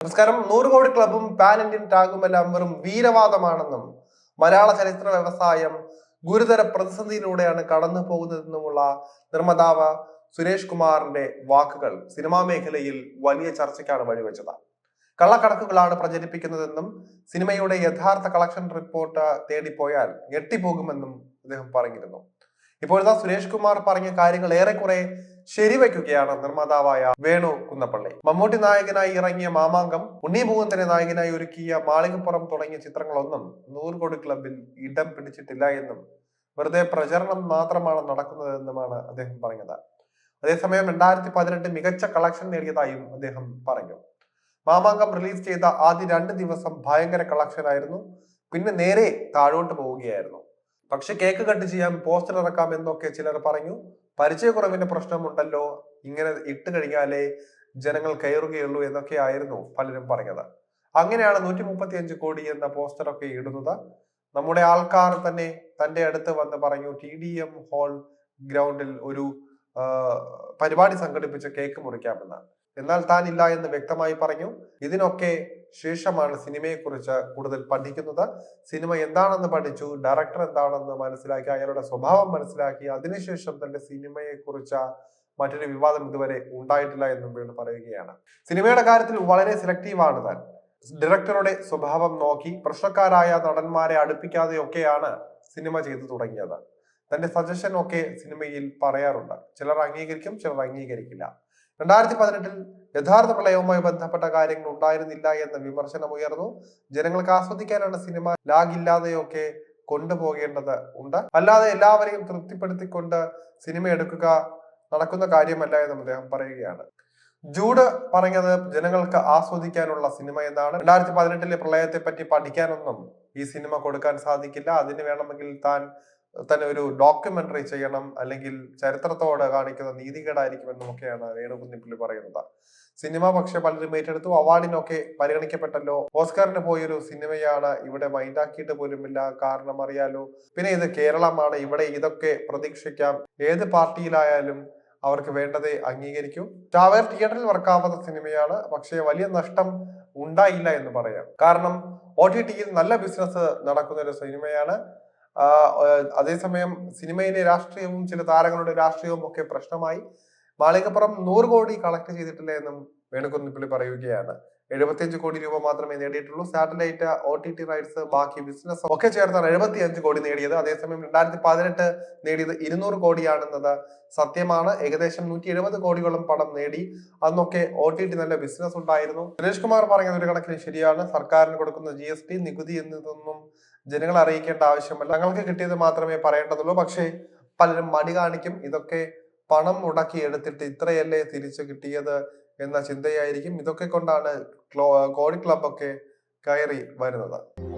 നമസ്കാരം. നൂറ് കോടി ക്ലബും പാൻ ഇന്ത്യൻ ടാഗുമെല്ലാം വെറും വീരവാദമാണെന്നും മലയാള ചരിത്ര വ്യവസായം ഗുരുതര പ്രതിസന്ധിയിലൂടെയാണ് കടന്നു പോകുന്നതെന്നുമുള്ള നിർമ്മാതാവ് സുരേഷ് കുമാറിന്റെ വാക്കുകൾ സിനിമാ മേഖലയിൽ വലിയ ചർച്ചയ്ക്കാണ് വഴിവെച്ചത്. കള്ളക്കണക്കുകളാണ് പ്രചരിപ്പിക്കുന്നതെന്നും സിനിമയുടെ യഥാർത്ഥ കളക്ഷൻ റിപ്പോർട്ട് തേടിപ്പോയാൽ ഞെട്ടിപ്പോകുമെന്നും അദ്ദേഹം പറഞ്ഞിരുന്നു. ഇപ്പോഴത്തെ സുരേഷ് കുമാർ പറഞ്ഞ കാര്യങ്ങൾ ഏറെക്കുറെ ശരിവെക്കുകയാണ് നിർമ്മാതാവായ വേണു കുന്നപ്പള്ളി. മമ്മൂട്ടി നായകനായി ഇറങ്ങിയ മാമാങ്കം ഉണ്ണി മുകുന്ദനെ നായകനായി ഒരുക്കിയ മാളികപ്പുറം തുടങ്ങിയ ചിത്രങ്ങളൊന്നും നൂറുകോടി ക്ലബിൽ ഇടം പിടിച്ചിട്ടില്ല എന്നും വെറുതെ പ്രചരണം മാത്രമാണ് നടക്കുന്നതെന്നുമാണ് അദ്ദേഹം പറഞ്ഞത്. അതേസമയം രണ്ടായിരത്തി പതിനെട്ട് മികച്ച കളക്ഷൻ നേടിയതായും അദ്ദേഹം പറഞ്ഞു. മാമാങ്കം റിലീസ് ചെയ്ത ആദ്യ രണ്ട് ദിവസം ഭയങ്കര കളക്ഷൻ ആയിരുന്നു പിന്നെ നേരെ താഴോട്ട് പോവുകയായിരുന്നു. പക്ഷെ കേക്ക് കട്ട് ചെയ്യാം പോസ്റ്റർ ഇറക്കാം എന്നൊക്കെ ചിലർ പറഞ്ഞു. പരിചയക്കുറവിന്റെ പ്രശ്നമുണ്ടല്ലോ ഇങ്ങനെ ഇട്ട് കഴിഞ്ഞാലേ ജനങ്ങൾ കയറുകയുള്ളൂ എന്നൊക്കെ ആയിരുന്നു പലരും പറഞ്ഞത്. അങ്ങനെയാണ് നൂറ്റി മുപ്പത്തി അഞ്ച് കോടി എന്ന പോസ്റ്ററൊക്കെ ഇടുന്നത്. നമ്മുടെ ആൾക്കാർ തന്നെ തന്റെ അടുത്ത് വന്ന് പറഞ്ഞു ടി ഡി എം ഹോൾ ഗ്രൗണ്ടിൽ ഒരു പരിപാടി സംഘടിപ്പിച്ച് കേക്ക് മുറിക്കാമെന്ന്. എന്നാൽ താൻ ഇല്ല എന്ന് വ്യക്തമായി പറഞ്ഞു. ഇതിനൊക്കെ ശേഷമാണ് സിനിമയെക്കുറിച്ച് കൂടുതൽ പഠിക്കുന്നത്. സിനിമ എന്താണെന്ന് പഠിച്ചു. ഡയറക്ടർ എന്താണെന്ന് മനസ്സിലാക്കി. അയാളുടെ സ്വഭാവം മനസ്സിലാക്കി. അതിനുശേഷം തന്റെ സിനിമയെക്കുറിച്ച് മറ്റൊരു വിവാദം ഇതുവരെ ഉണ്ടായിട്ടില്ല എന്നും വീണ്ടും പറയുകയാണ്. സിനിമയുടെ കാര്യത്തിൽ വളരെ സെലക്റ്റീവ് ആണ് താൻ. ഡയറക്ടറുടെ സ്വഭാവം നോക്കി പ്രശ്നക്കാരായ നടന്മാരെ അടുപ്പിക്കാതെയൊക്കെയാണ് സിനിമ ചെയ്തു തുടങ്ങിയത്. തന്റെ സജഷൻ ഒക്കെ സിനിമയിൽ പറയാറുണ്ട്. ചിലർ അംഗീകരിക്കും ചിലർ അംഗീകരിക്കില്ല. രണ്ടായിരത്തി പതിനെട്ടിൽ യഥാർത്ഥ പ്രളയവുമായി ബന്ധപ്പെട്ട കാര്യങ്ങൾ ഉണ്ടായിരുന്നില്ല എന്ന വിമർശനം ഉയർന്നു. ജനങ്ങൾക്ക് ആസ്വദിക്കാനാണ് സിനിമ ലാഗില്ലാതെയൊക്കെ കൊണ്ടുപോകേണ്ടത് ഉണ്ട്. അല്ലാതെ എല്ലാവരെയും തൃപ്തിപ്പെടുത്തിക്കൊണ്ട് സിനിമ എടുക്കുക നടക്കുന്ന കാര്യമല്ല എന്നും അദ്ദേഹം പറയുകയാണ്. ജൂഡ് പറഞ്ഞത് ജനങ്ങൾക്ക് ആസ്വദിക്കാനുള്ള സിനിമ എന്നാണ്. രണ്ടായിരത്തി പതിനെട്ടിലെ പ്രളയത്തെ പറ്റി പഠിക്കാനൊന്നും ഈ സിനിമ കൊടുക്കാൻ സാധിക്കില്ല. അതിന് വേണമെങ്കിൽ താൻ തന്നെ ഒരു ഡോക്യുമെന്ററി ചെയ്യണം അല്ലെങ്കിൽ ചരിത്രത്തോടെ കാണിക്കുന്ന നീതികേടായിരിക്കും എന്നൊക്കെയാണ് വേണുകുന്നിപ്പിള്ളി പറയുന്നത്. സിനിമ പക്ഷെ പലരും ഏറ്റെടുത്തു. അവാർഡിനൊക്കെ പരിഗണിക്കപ്പെട്ടല്ലോ. ഓസ്കാറിന് പോയൊരു സിനിമയാണ് ഇവിടെ മൈൻഡാക്കിയിട്ട് പോലുമില്ല. കാരണം അറിയാലോ. പിന്നെ ഇത് കേരളമാണ്. ഇവിടെ ഇതൊക്കെ പ്രതീക്ഷിക്കാം. ഏത് പാർട്ടിയിലായാലും അവർക്ക് വേണ്ടതേ അംഗീകരിക്കൂ. ചാവേർ തിയേറ്ററിൽ വർക്കാവാത്ത സിനിമയാണ്. പക്ഷേ വലിയ നഷ്ടം ഉണ്ടായില്ല എന്ന് പറയാം. കാരണം ഒ ടി ടിയിൽ നല്ല ബിസിനസ് നടക്കുന്ന ഒരു സിനിമയാണ്. അതേസമയം സിനിമയിലെ രാഷ്ട്രീയവും ചില താരങ്ങളുടെ രാഷ്ട്രീയവും ഒക്കെ പ്രശ്നമായി. മാളികപ്പുറം നൂറ് കോടി കളക്ട് ചെയ്തിട്ടില്ല എന്നും വേണുകുന്നിപ്പിള്ളി പറയുകയാണ്. എഴുപത്തിയഞ്ച് കോടി രൂപ മാത്രമേ നേടിയിട്ടുള്ളൂ. Satellite O T T rights ബാക്കി ബിസിനസ് ഒക്കെ ചേർത്താണ് എഴുപത്തി അഞ്ച് കോടി നേടിയത്. അതേസമയം രണ്ടായിരത്തി പതിനെട്ട് നേടിയത് ഇരുന്നൂറ് കോടിയാണെന്നത് സത്യമാണ്. ഏകദേശം നൂറ്റി എഴുപത് കോടികളും പണം നേടി. അന്നൊക്കെ ഒ ടി ടി നല്ല ബിസിനസ് ഉണ്ടായിരുന്നു. സുരേഷ് കുമാർ പറഞ്ഞത് ഒരു കണക്കിന് ശരിയാണ്. സർക്കാരിന് കൊടുക്കുന്ന ജി എസ് ടി നികുതി എന്നതൊന്നും ജനങ്ങൾ അറിയിക്കേണ്ട ആവശ്യമല്ല. ഞങ്ങൾക്ക് കിട്ടിയത് മാത്രമേ പറയേണ്ടതുള്ളൂ. പക്ഷേ പലരും മടി കാണിക്കും. ഇതൊക്കെ പണം മുടക്കി എടുത്തിട്ട് ഇത്രയല്ലേ തിരിച്ചു കിട്ടിയത്? എന്ന ചിന്തയായിരിക്കും. ഇതൊക്കെ കൊണ്ടാണ് ക്ലോ- കോടി ക്ലബ് ഒക്കെ കയറി വരുന്നത്.